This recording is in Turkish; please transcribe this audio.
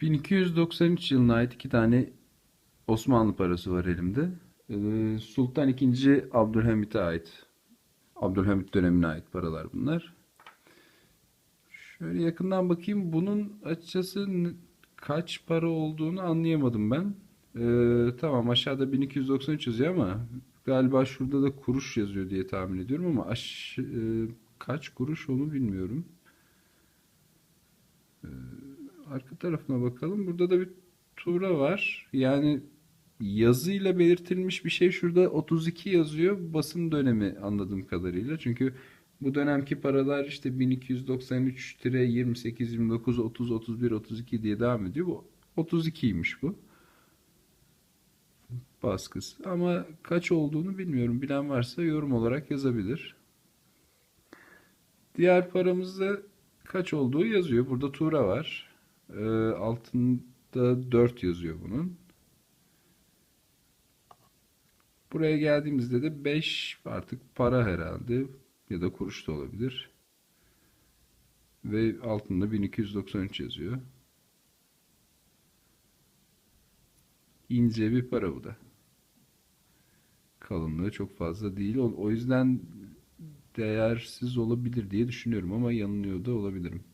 1293 yılına ait iki tane Osmanlı parası var elimde. Ee, Sultan II. Abdülhamit'e ait. Abdülhamit dönemine ait paralar bunlar. Şöyle yakından bakayım. Bunun açıkçası kaç para olduğunu anlayamadım ben. Ee, tamam aşağıda 1293 yazıyor ama galiba şurada da kuruş yazıyor diye tahmin ediyorum ama aş e, kaç kuruş onu bilmiyorum. Arka tarafına bakalım. Burada da bir tuğra var. Yani yazıyla belirtilmiş bir şey şurada 32 yazıyor. Basım dönemi anladığım kadarıyla. Çünkü bu dönemki paralar işte 1293-28, 29, 30, 31, 32 diye devam ediyor. Bu 32'ymiş bu baskısı. Ama kaç olduğunu bilmiyorum. Bilen varsa yorum olarak yazabilir. Diğer paramızda kaç olduğu yazıyor. Burada tuğra var. Ee, altında 4 yazıyor bunun. Buraya geldiğimizde de 5 artık para herhalde ya da kuruş da olabilir. Ve altında 1293 yazıyor. İnce bir para bu da. Kalınlığı çok fazla değil. O yüzden değersiz olabilir diye düşünüyorum ama yanılıyor da olabilirim.